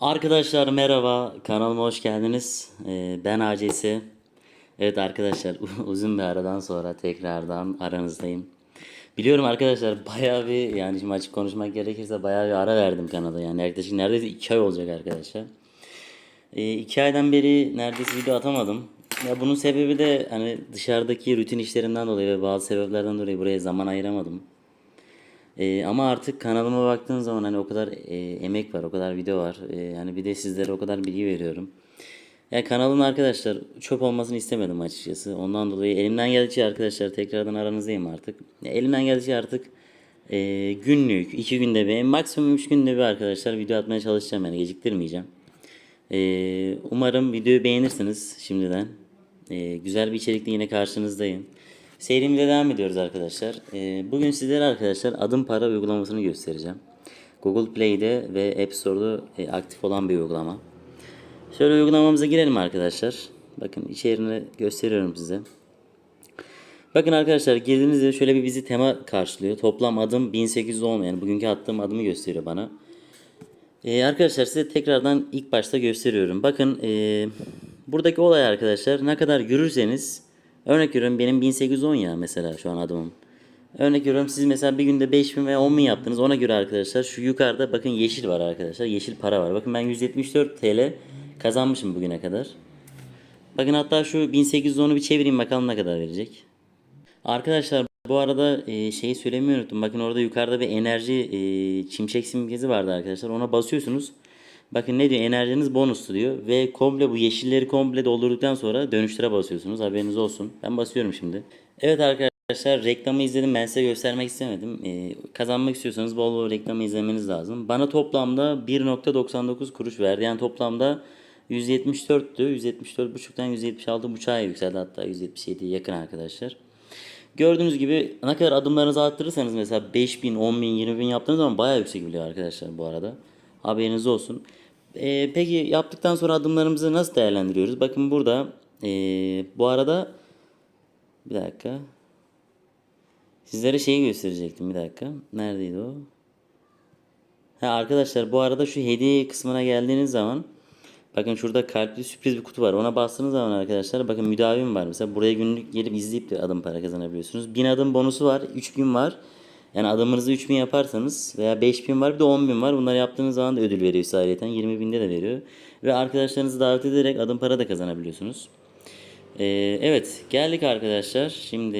Arkadaşlar merhaba, kanalıma hoş geldiniz. Ee, ben ACS. Evet arkadaşlar uzun bir aradan sonra tekrardan aranızdayım. Biliyorum arkadaşlar bayağı bir yani şimdi açık konuşmak gerekirse bayağı bir ara verdim kanala. Yani yaklaşık neredeyse 2 ay olacak arkadaşlar. 2 aydan beri neredeyse video atamadım. Ya bunun sebebi de hani dışarıdaki rutin işlerimden dolayı ve bazı sebeplerden dolayı buraya zaman ayıramadım. Ee, ama artık kanalıma baktığın zaman hani o kadar e, emek var, o kadar video var. Ee, yani bir de sizlere o kadar bilgi veriyorum. Yani kanalın arkadaşlar çöp olmasını istemedim açıkçası. Ondan dolayı elimden geldikçe arkadaşlar tekrardan aranızdayım artık. Ya, elimden geldikçe artık e, günlük, iki günde bir, maksimum üç günde bir arkadaşlar video atmaya çalışacağım yani geciktirmeyeceğim. Ee, umarım videoyu beğenirsiniz şimdiden. Ee, güzel bir içerikle yine karşınızdayım. Serimize devam ediyoruz arkadaşlar. Ee, bugün sizlere arkadaşlar adım para uygulamasını göstereceğim. Google Play'de ve App Store'da e, aktif olan bir uygulama. Şöyle uygulamamıza girelim arkadaşlar. Bakın içeriğini gösteriyorum size. Bakın arkadaşlar girdiğinizde şöyle bir bizi tema karşılıyor. Toplam adım 1800 olmayan bugünkü attığım adımı gösteriyor bana. Ee, arkadaşlar size tekrardan ilk başta gösteriyorum. Bakın ee, buradaki olay arkadaşlar ne kadar yürürseniz örnek veriyorum benim 1810 ya mesela şu an adımım. Örnek veriyorum siz mesela bir günde 5000 veya 10000 yaptınız ona göre arkadaşlar şu yukarıda bakın yeşil var arkadaşlar yeşil para var. Bakın ben 174 TL kazanmışım bugüne kadar. Bakın hatta şu 1810'u bir çevireyim bakalım ne kadar verecek. Arkadaşlar bu arada e, şeyi söylemeyi unuttum. Bakın orada yukarıda bir enerji e, çimşek simgesi vardı arkadaşlar. Ona basıyorsunuz. Bakın ne diyor? Enerjiniz bonuslu diyor. Ve komple bu yeşilleri komple doldurduktan sonra dönüştüre basıyorsunuz. Haberiniz olsun. Ben basıyorum şimdi. Evet arkadaşlar reklamı izledim. Ben size göstermek istemedim. E, kazanmak istiyorsanız bol bol reklamı izlemeniz lazım. Bana toplamda 1.99 kuruş verdi. Yani toplamda 174'tü. 174.5'tan 176.5'a yükseldi. Hatta 177'ye yakın arkadaşlar. Gördüğünüz gibi ne kadar adımlarınızı arttırırsanız mesela 5000, 10000, 20000 yaptığınız zaman bayağı yüksek biliyor arkadaşlar bu arada. Haberiniz olsun. Ee, peki yaptıktan sonra adımlarımızı nasıl değerlendiriyoruz? Bakın burada ee, bu arada bir dakika. Sizlere şeyi gösterecektim bir dakika. Neredeydi o? Ha arkadaşlar bu arada şu hediye kısmına geldiğiniz zaman Bakın şurada kalpli sürpriz bir kutu var. Ona bastığınız zaman arkadaşlar bakın müdavim var. Mesela buraya günlük gelip izleyip de adım para kazanabiliyorsunuz. 1000 adım bonusu var. 3000 var. Yani adımınızı 3000 yaparsanız veya 5000 var bir de 10000 var. Bunları yaptığınız zaman da ödül veriyor ayrıca. 20000'de de veriyor. Ve arkadaşlarınızı davet ederek adım para da kazanabiliyorsunuz. Ee, evet geldik arkadaşlar. Şimdi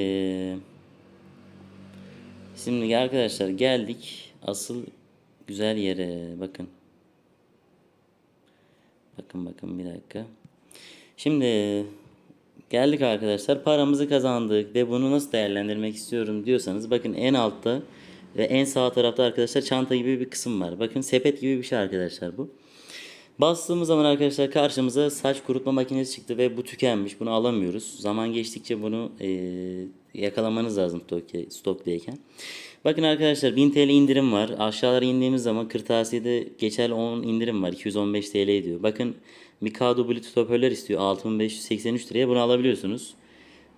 Şimdi arkadaşlar geldik asıl güzel yere. Bakın. Bakın bakın bir dakika. Şimdi geldik arkadaşlar. Paramızı kazandık ve bunu nasıl değerlendirmek istiyorum diyorsanız bakın en altta ve en sağ tarafta arkadaşlar çanta gibi bir kısım var. Bakın sepet gibi bir şey arkadaşlar bu. Bastığımız zaman arkadaşlar karşımıza saç kurutma makinesi çıktı ve bu tükenmiş. Bunu alamıyoruz. Zaman geçtikçe bunu e, yakalamanız lazım stok, stoktayken. Bakın arkadaşlar 1000 TL indirim var. Aşağılara indiğimiz zaman kırtasiyede geçerli 10 indirim var. 215 TL ediyor. Bakın Mikado Bluetooth hoparlör istiyor. 6583 liraya bunu alabiliyorsunuz.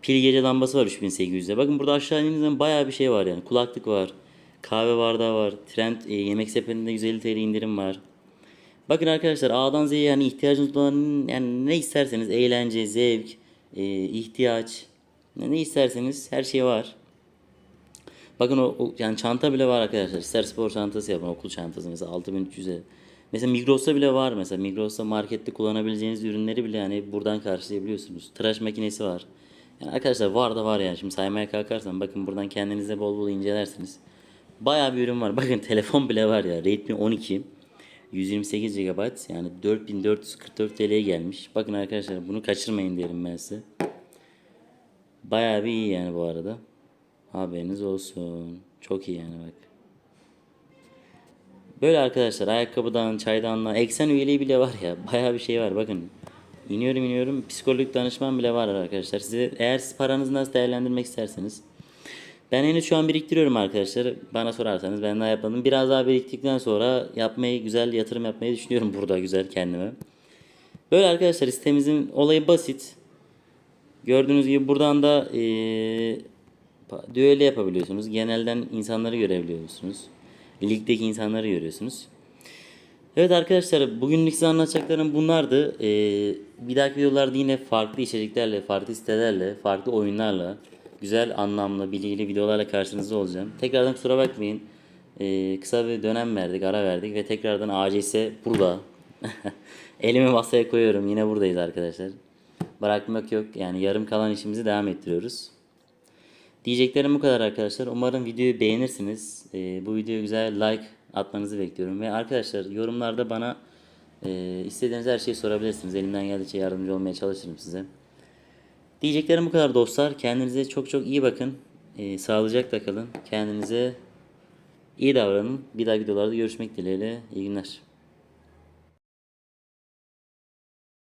Pil gece lambası var 3800'de. Bakın burada aşağı indiğimiz zaman bayağı bir şey var yani. Kulaklık var. Kahve bardağı var. Trend e, yemek sepetinde 150 TL indirim var. Bakın arkadaşlar A'dan Z'ye yani ihtiyacınız olan yani ne isterseniz eğlence, zevk, e, ihtiyaç ne isterseniz her şey var. Bakın o, o yani çanta bile var arkadaşlar. İster spor çantası yapın, okul çantası mesela 6300'e. Mesela Migros'ta bile var mesela. Migros'ta markette kullanabileceğiniz ürünleri bile yani buradan karşılayabiliyorsunuz. Tıraş makinesi var. Yani arkadaşlar var da var yani. Şimdi saymaya kalkarsam bakın buradan kendinize bol bol incelersiniz. Bayağı bir ürün var. Bakın telefon bile var ya. Redmi 12. 128 GB yani 4444 TL'ye gelmiş. Bakın arkadaşlar bunu kaçırmayın diyelim ben size. Bayağı bir iyi yani bu arada. Haberiniz olsun. Çok iyi yani bak. Böyle arkadaşlar ayakkabıdan, çaydanla, eksen üyeliği bile var ya. Bayağı bir şey var bakın. İniyorum iniyorum. Psikolojik danışman bile var arkadaşlar. Size eğer siz paranızı nasıl değerlendirmek isterseniz. Ben henüz şu an biriktiriyorum arkadaşlar. Bana sorarsanız ben daha yapmadım. Biraz daha biriktikten sonra yapmayı güzel yatırım yapmayı düşünüyorum burada güzel kendime. Böyle arkadaşlar sitemizin olayı basit. Gördüğünüz gibi buradan da ee, düello yapabiliyorsunuz. Genelden insanları görebiliyorsunuz. Ligdeki insanları görüyorsunuz. Evet arkadaşlar bugünlük size anlatacaklarım bunlardı. Ee, bir dahaki videolarda yine farklı içeriklerle, farklı sitelerle, farklı oyunlarla, güzel anlamlı, bilgili videolarla karşınızda olacağım. Tekrardan kusura bakmayın. Ee, kısa bir dönem verdik, ara verdik ve tekrardan ACS burada. Elimi masaya koyuyorum. Yine buradayız arkadaşlar. Bırakmak yok. Yani yarım kalan işimizi devam ettiriyoruz. Diyeceklerim bu kadar arkadaşlar. Umarım videoyu beğenirsiniz. Ee, bu videoya güzel like atmanızı bekliyorum. Ve arkadaşlar yorumlarda bana e, istediğiniz her şeyi sorabilirsiniz. Elimden geldikçe yardımcı olmaya çalışırım size. Diyeceklerim bu kadar dostlar. Kendinize çok çok iyi bakın. Ee, sağlıcakla kalın. Kendinize iyi davranın. Bir dahaki videolarda görüşmek dileğiyle. İyi günler.